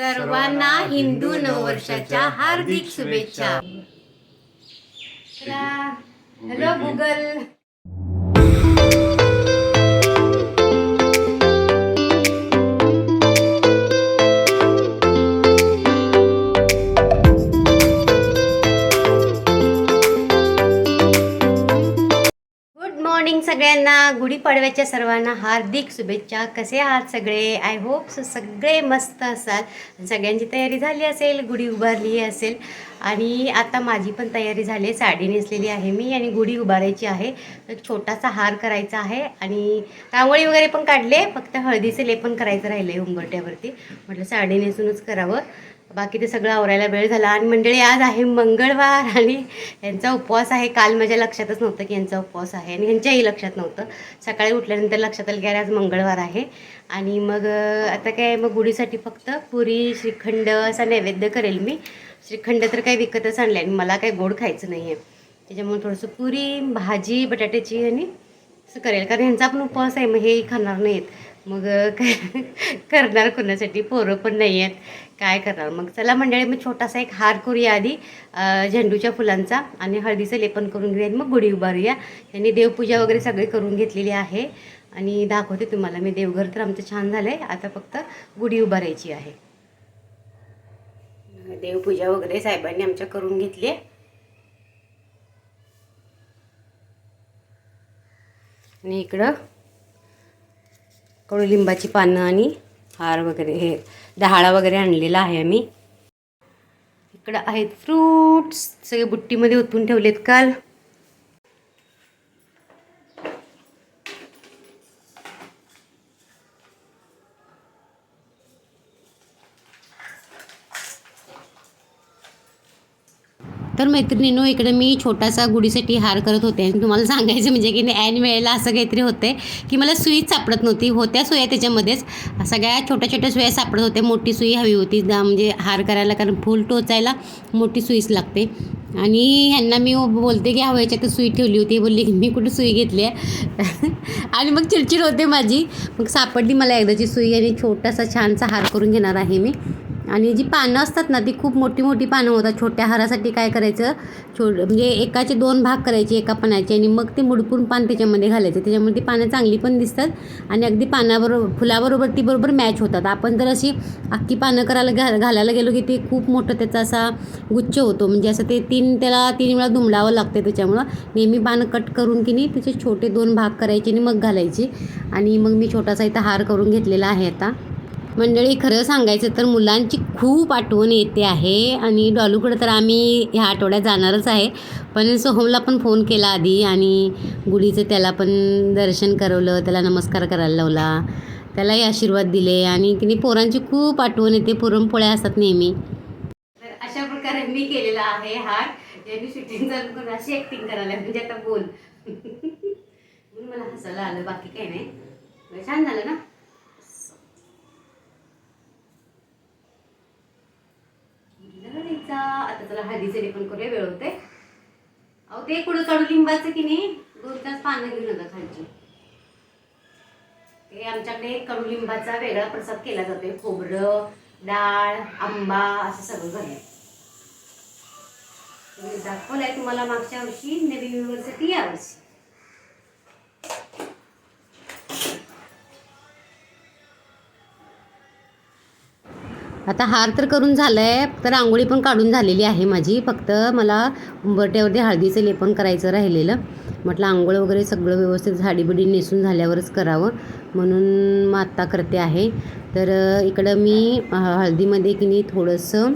सर्वांना हिंदू नववर्षाच्या हार्दिक शुभेच्छा. हॅलो गुगल सगळ्यांना गुढीपाडव्याच्या सर्वांना हार्दिक शुभेच्छा. कसे आहात सगळे? आय होप सगळे मस्त असाल. सगळ्यांची तयारी झाली असेल गुढी उभारली असेल. आणि आता माझी पण तयारी झाली आहे. साडी नेसलेली आहे मी आणि गुढी उभारायची आहे. एक छोटासा हार करायचा आहे आणि रांगोळी वगैरे पण काढले फक्त हळदीचे लेपन करायचं राहिलं आहे उंबरट्यावरती म्हटलं साडी नेसूनच करावं. बाकी ते सगळं आवरायला वेळ झाला. आणि मंडळी आज आहे मंगळवार आणि यांचा उपवास आहे. काल माझ्या लक्षातच नव्हतं की यांचा उपवास आहे आणि यांच्याही लक्षात नव्हतं. सकाळी उठल्यानंतर लक्षात आलं की अरे आज मंगळवार आहे. आणि मग आता काय मग गुढीसाठी फक्त पुरी श्रीखंड असा नैवेद्य करेल मी. श्रीखंड तर काही विकतच आणले आणि मला काही गोड खायचं नाही आहे त्याच्यामुळे थोडंसं पुरी भाजी बटाट्याची आणि असं करेल. कारण ह्यांचा पण उपवास आहे मग हेही खाणार नाहीत. मग काय करणार कोणासाठी? पोरं पण नाही आहेत काय करणार? मग चला मंडळी मग छोटासा एक हार करूया आधी झेंडूच्या फुलांचा आणि हळदीचं लेपन करून घेऊया मग गुढी उभारूया. यांनी देवपूजा वगैरे सगळी करून घेतलेली आहे. आणि दाखवते तुम्हाला मी देवघर तर आमचं छान झालं आहे आता फक्त गुढी उभारायची आहे. देवपूजा वगैरे साहेबांनी आमच्या करून घेतली आहे. आणि इकडं कडुलिंबाची पानं आणि हार वगैरे हे डहाळा वगैरे आणलेला आहे आम्ही. इकडं आहेत फ्रूट्स सगळे बुट्टीमध्ये ओतून ठेवलेत काल तर मैत्रिणीनो इकडे मी छोटासा गुढीसाठी हार करत होते. आणि तुम्हाला सांगायचं म्हणजे की ऐन वेळेला असं काहीतरी होते की मला सुईच सापडत नव्हती. होत्या सुया त्याच्यामध्येच. सगळ्या छोट्या छोट्या सुया सापडत होत्या. मोठी सुई हवी होती. म्हणजे हार करायला कारण फूल टोचायला मोठी सुईच लागते. आणि ह्यांना मी बोलते की हवं याच्यात सुई ठेवली होती. बोलली की मी कुठं सुई घेतली आहे? आणि मग चिडचिड होते माझी. मग सापडली मला एकदाची सुई आणि छोटासा छानसा हार करून घेणार आहे मी. आणि जी पानं असतात ना ती खूप मोठी मोठी पानं होतात. छोट्या हारासाठी काय करायचं? छो म्हणजे एकाचे दोन भाग करायचे एका पानाचे आणि मग ते मुडपून पान त्याच्यामध्ये घालायचं. त्याच्यामुळे ती पानं चांगली पण दिसतात आणि अगदी पानाबरोबर फुलाबरोबर ती बरोबर मॅच होतात. आपण जर अशी अख्खी पानं करायला घा घालायला गेलो की ते खूप मोठं त्याचा असा गुच्छ होतो. म्हणजे असं ते तीन त्याला तीन वेळा दुमडावं लागते त्याच्यामुळं. नेहमी पानं कट करून की नाही त्याचे छोटे दोन भाग करायचे आणि मग घालायचे. आणि मग मी छोटासा इथं हार करून घेतलेला आहे आता. मंडळी खरं सांगायचं तर मुलांची खूप आठवण येते आहे आणि डॉलूकडे तर आम्ही ह्या आठवड्यात जाणारच आहे. पण सोहमला पण फोन केला आधी आणि गुढीचं त्याला पण दर्शन करवलं त्याला नमस्कार करायला लावला. त्यालाही आशीर्वाद दिले आणि की नाही पोरांची खूप आठवण येते पुरणपोळ्या असतात नेहमी. तर अशा प्रकारे मी केलेला आहे हार यांनी शूटिंग चालू करून अशी ॲक्टिंग करायला म्हणजे आता बोल. मला हसायला आलं बाकी काही नाही. छान झालं ना? घालायचा आता त्याला हळदीचे पण करूया वेळ होते अहो ते कुठं कडुलिंबाचं की नाही? दोन तास पानं घेऊन नका खालची. ते आमच्याकडे कडुलिंबाचा वेगळा प्रसाद केला जातोय. खोबरं डाळ आंबा असं सगळं घालून. दाखवलंय तुम्हाला मागच्या वर्षी नवीन युनिव्हर्सिटी यावर्षी. आता हार तर करून झाला आहे तर रांगोळी पण काढून झालेली आहे माझी. फक्त मला उंबरट्यावरती हळदीचं लेपन करायचं राहिलेलं. म्हटलं आंघोळ वगैरे सगळं व्यवस्थित झाडीबिडी नेसून झाल्यावरच करावं. म्हणून मग आत्ता करते आहे. तर इकडं मी हळदीमध्ये की नाही थोडंसं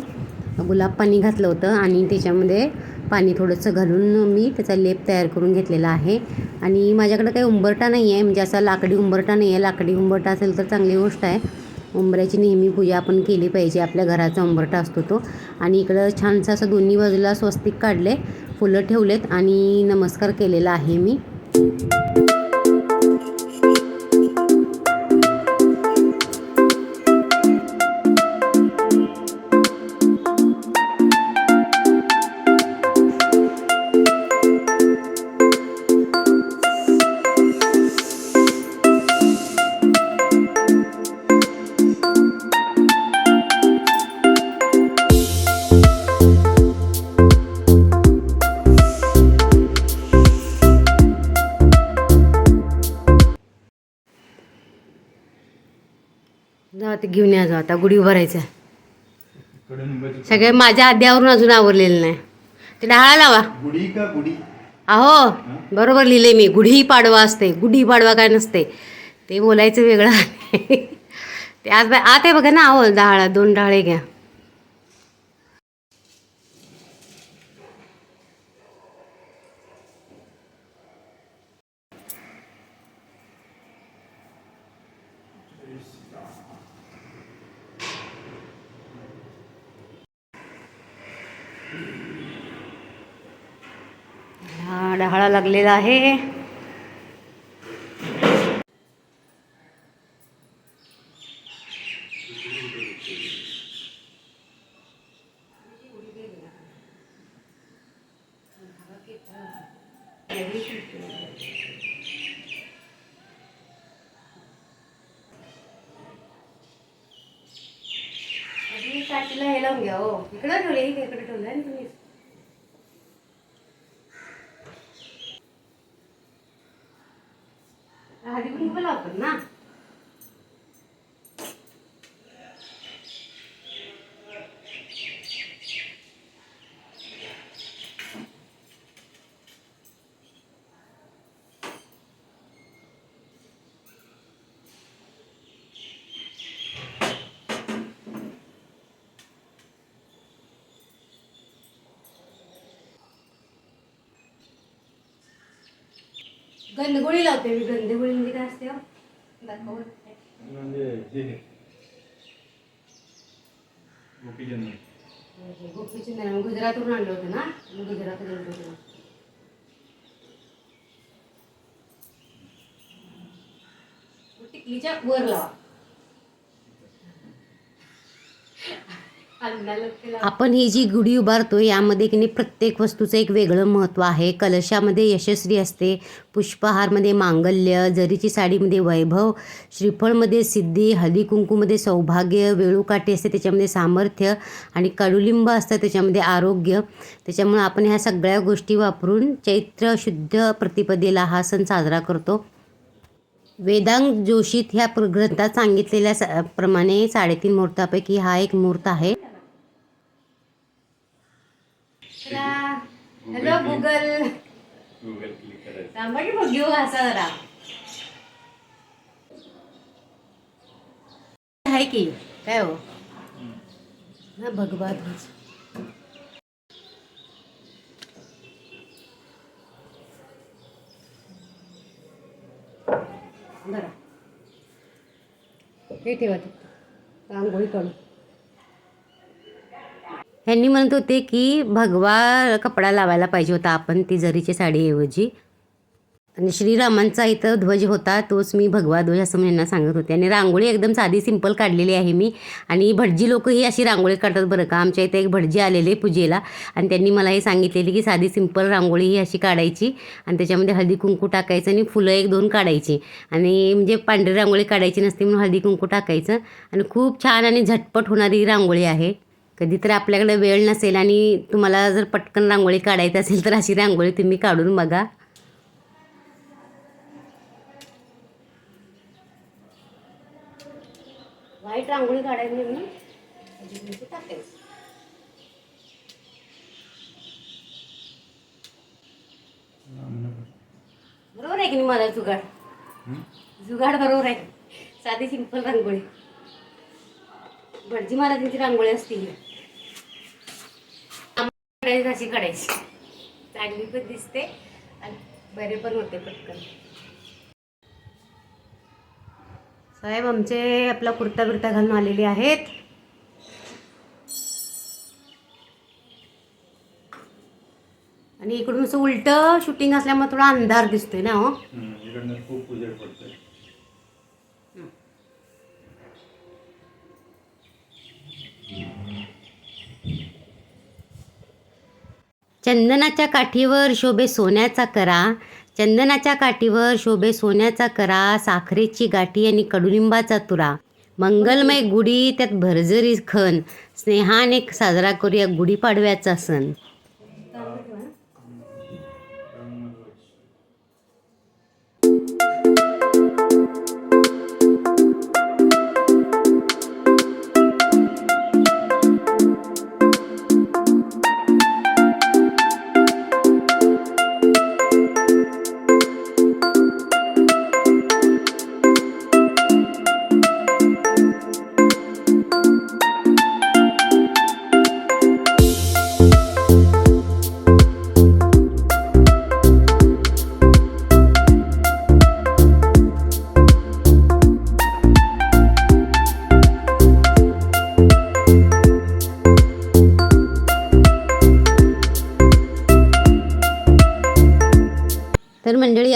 गुलाब पाणी घातलं होतं आणि त्याच्यामध्ये पाणी थोडंसं घालून मी त्याचा लेप तयार करून घेतलेला आहे. आणि माझ्याकडं काही उंबरटा नाही आहे. म्हणजे असा लाकडी उंबरटा नाही आहे. लाकडी उंबरटा असेल तर चांगली गोष्ट आहे. उंबऱ्याची नेहमी पूजा आपण केली पाहिजे. आपल्या घराचा उंबरटा असतो तो. आणि इकडं छानसं असं दोन्ही बाजूला स्वस्तिक काढले फुलं ठेवलेत आणि नमस्कार केलेला आहे मी. हा ते घेऊन या जाऊ आता गुढी उभारायचं सगळे माझ्या आद्यावरून अजून आवरलेलं नाही. ते डाळा लावा. गुढी का गुढी? अहो बरोबर लिहिले मी गुढी पाडवा असते. गुढी पाडवा काय नसते. ते बोलायचं वेगळं आहे. ते आज आत आहे बघा ना अहो डाळ दोन डाळे घ्या हा डहाळा लागलेला आहे. आधी काठीला हे लावून घ्या हो। इकडं ठेवले इकडे ठेवलं आणि तुम्ही आधी गंधगोळी लावते मी. गंधगोळी म्हणजे काय असते हो? म्हणजे हे. गोपीचंद गोपीचंद गुजरातवरून आणलं होतं ना? होतो टिकलीच्या वर लावा. आपण ही जी गुढी उभारतो यामध्ये की नाही प्रत्येक वस्तूचं एक वेगळं महत्त्व आहे. कलशामध्ये यशस्वी असते पुष्पहारमध्ये मांगल्य जरीची साडीमध्ये वैभव श्रीफळमध्ये सिद्धी हळदी कुंकूमध्ये सौभाग्य वेळूकाठी असते त्याच्यामध्ये सामर्थ्य आणि कडुलिंब असतं त्याच्यामध्ये आरोग्य. त्याच्यामुळे आपण ह्या सगळ्या गोष्टी वापरून चैत्र शुद्ध प्रतिपदेला हा सण साजरा करतो. वेदांग जोशीत ह्या प्र- ग्रंथात सांगितलेल्या स- प्रमाणे साडेतीन मुहूर्तापैकी हा एक मुहूर्त आहे. हॅलो गुगल गुगल क्लिक करायचं. थांबा की मग घेऊ असा जरा. आहे की काय हो? ना भगवा ध्वज बरं. हे ठेवा. रांगोळी काढू ह्यांनी म्हणत होते की भगवा कपडा लावायला पाहिजे होता आपण ती जरीची साडीऐवजी आणि श्रीरामांचा इथं ध्वज होता तोच मी भगवा ध्वज असं मी यांना सांगत होते. आणि रांगोळी एकदम साधी सिंपल काढलेली आहे मी. आणि भटजी लोक ही अशी रांगोळी काढतात बरं का. आमच्या इथे एक भटजी आलेले पूजेला. आणि त्यांनी मला हे सांगितलेली की साधी सिंपल रांगोळी ही अशी काढायची. आणि त्याच्यामध्ये हळदी कुंकू टाकायचं आणि फुलं एक दोन काढायची. आणि म्हणजे पांढरी रांगोळी काढायची नसते म्हणून हळदी कुंकू टाकायचं. आणि खूप छान आणि झटपट होणारी रांगोळी आहे. कधीतरी आपल्याकडे वेळ नसेल आणि तुम्हाला जर पटकन रांगोळी काढायची असेल तर अशी रांगोळी तुम्ही काढून बघा. वाईट रांगोळी काढायची बरोबर आहे की नाही मला जुगाड? जुगाड बरोबर आहे. साधी सिंपल रांगोळी. भटजी महाराजांची रांगोळी असते ही. काढायची अशी कढायची? चांगली पण दिसते आणि बरे पण होते पटकन. साहेब आमचे आपला कुर्ता बिर्ता घालून आलेले आहेत. आणि इकडून असं उलट शूटिंग असल्यामुळे थोडा अंधार दिसतोय ना हो? इकडनं खूप उजेड पडतोय. चंदनाच्या काठीवर शोभे सोन्याचा करा. चंदनाच्या काठीवर शोभे सोन्याचा करा. साखरेची गाठी आणि कडुलिंबाचा तुरा. मंगलमय गुढी त्यात भरजरी खण स्नेहाने साजरा करूया गुढीपाडव्याचा सण.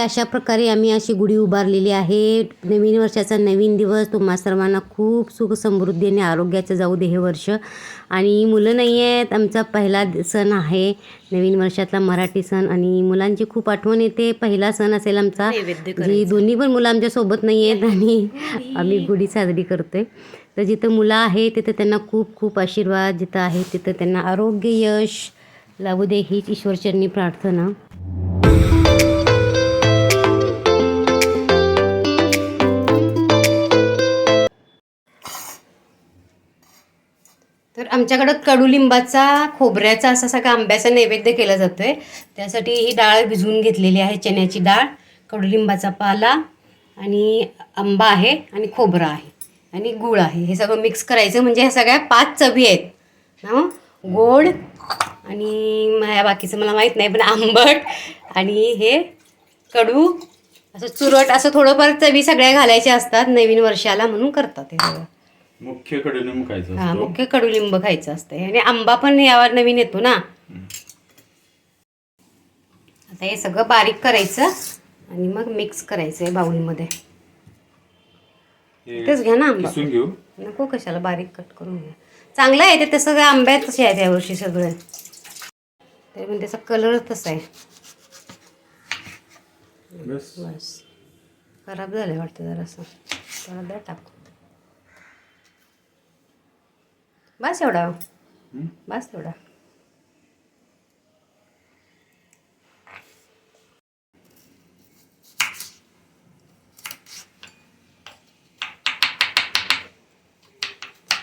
अशा प्रकारे आम्ही अशी गुढी उभारलेली आहे. नवीन वर्षाचा नवीन दिवस. तुम्हा सर्वांना खूप सुख समृद्धी आणि आरोग्याचं जाऊ दे हे वर्ष. आणि मुलं नाही आहेत. आमचा पहिला सण आहे. नवीन वर्षातला मराठी सण आणि मुलांची खूप आठवण येते. पहिला सण असेल आमचा. जी दोन्ही पण मुलं आमच्यासोबत नाही आहेत आणि आम्ही गुढी साजरी करतोय. तर जिथं मुलं आहे तिथं त्यांना खूप खूप आशीर्वाद. जिथं आहे तिथं त्यांना आरोग्य यश. लाभू दे हीच ईश्वरचरणी प्रार्थना. आमच्याकडं कडुलिंबाचा खोबऱ्याचा असा सगळा आंब्याचा नैवेद्य केला जातो आहे त्यासाठी ही डाळ भिजवून घेतलेली आहे चण्याची डाळ कडुलिंबाचा पाला आणि आंबा आहे आणि खोबरं आहे आणि गूळ आहे. हे सगळं मिक्स करायचं. म्हणजे ह्या सगळ्या पाच चवी आहेत. हां? गोड आणि ह्या बाकीचं मला माहीत नाही पण आंबट आणि हे कडू. असं चुरट असं थोडंफार चवी सगळ्या घालायच्या असतात. नवीन वर्षाला म्हणून करतात हे सगळं. मुख्यकडून खायचं हा असतो. मुख्य कडुलिंब खायचं असतं. आणि आंबा पण यावर नवीन येतो ना. आता हे सगळं बारीक करायचं आणि मग मिक्स करायचं आहे बाउलमध्ये. हे तेच घ्या ना आंबा. किसून घेऊ. नको कशाला बारीक कट करून घ्या. चांगलं आहे ते तसं आंब्यात तसे आहेत यावर्षी सगळं. तरी पण त्याचा कलर तसा आहे. बस. बस. खराब झालं वाटतं जरासं. त्याला द्या टाकू. बस एवढा? बस तेवढा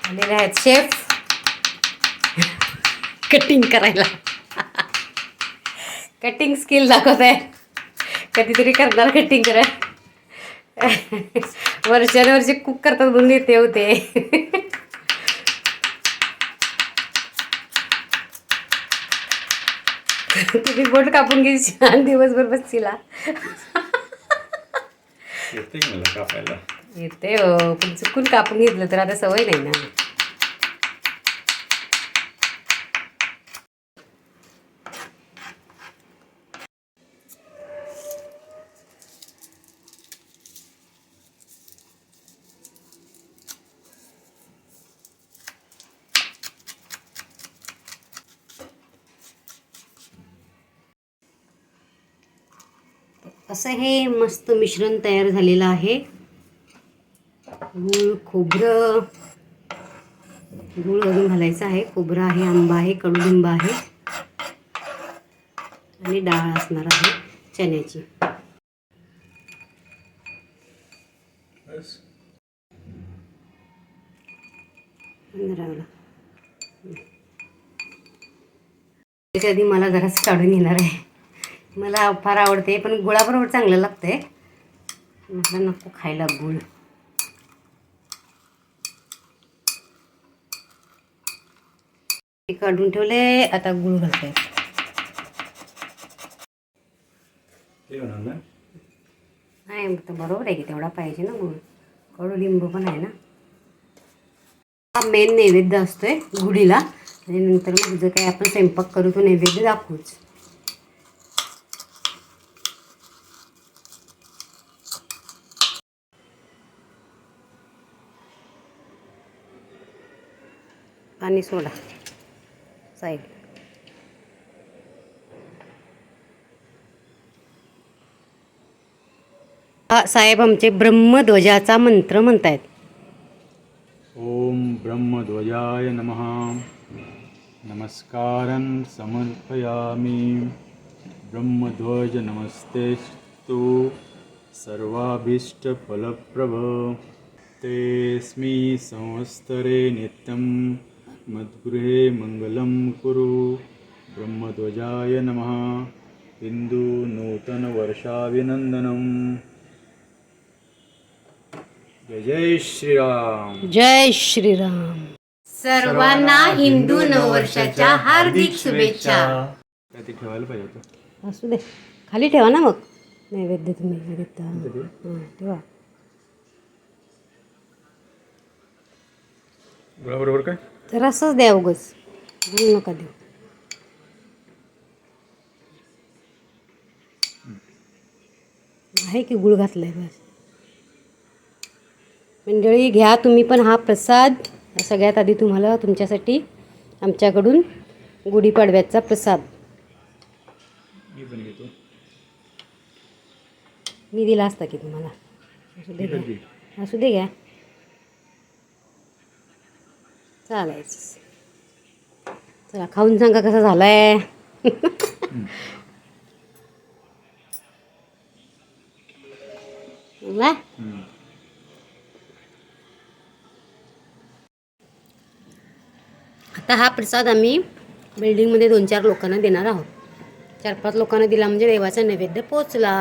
आलेले आहेत शेफ. कटिंग करायला. कटिंग स्किल दाखवत आहे. कधीतरी करणार कटिंग करा वर्षानुवर्षे कुक करतात म्हणून येते होते तुम्ही बोट कापून घे छान दिवसभर बसशीला येते मला कापायला? येते हो. पण चुकून कापून घेतलं तर आता सवय नाही ना. असं हे मस्त मिश्रण तयार झालेलं आहे. गूळ खोबरं. गूळ अजून घालायचं आहे. खोबरं आहे आंबा आहे कडुलिंब आहे. आणि डाळ असणार आहे चण्याची. त्याच्या आधी मला जराच काढून घेणार आहे. मला फार आवडते पण गुळाबरोबर चांगलं लागतंय. म्हटलं नको खायला गुळ. काढून ठेवले आता गुळ घालते नाही मग तर बरोबर आहे की तेवढा पाहिजे ना गुळ. कडुलिंबू पण आहे ना. हा मेन नैवेद्य असतोय गुढीला. आणि नंतर मग जर काही आपण स्वयंपाक करू तो नैवेद्य दाखवूच. आणि सोडा. साईड. हा साहेब आमचे ब्रह्मध्वजाचा मंत्र म्हणतायत. ओम ब्रह्मध्वजाय नमः. नमस्कारं समर्पयामि. ब्रह्मध्वज नमस्तेस्तु सर्वाभीष्टफलप्रभ. तेऽस्मि संवत्सरे नित्यं मद्गृहे मङ्गलं कुरु। ब्रह्मध्वजाय नमः। हिन्दूनूतनवर्षाभिनन्दनम् जय जय श्रीराम। जय श्रीराम। सर्वांना हिंदू नववर्षाच्या हार्दिक शुभेच्छा। ते ठेवायला पाहिजे होतं. असू दे. खाली ठेवा ना मग. नैवेद्य तुम्ही घेता हां ठेवा. गुळाबरोबर काय? तर असंच द्या उगच. म्हणून नका देऊ. आहे की गुळ घातलं आहे बस. मंडळी घ्या तुम्ही पण हा प्रसाद. सगळ्यात आधी तुम्हाला तुमच्यासाठी आमच्याकडून गुढीपाडव्याचा प्रसाद. मी दिला असता की तुम्हाला? असू दे घ्या. दे. असू दे घ्या. चालायचं. चला खाऊन सांगा कसा झालाय. आहे? आता हा प्रसाद आम्ही बिल्डिंगमध्ये दोन चार लोकांना देणार आहोत. चार पाच लोकांना दिला म्हणजे देवाचा नैवेद्य पोचला.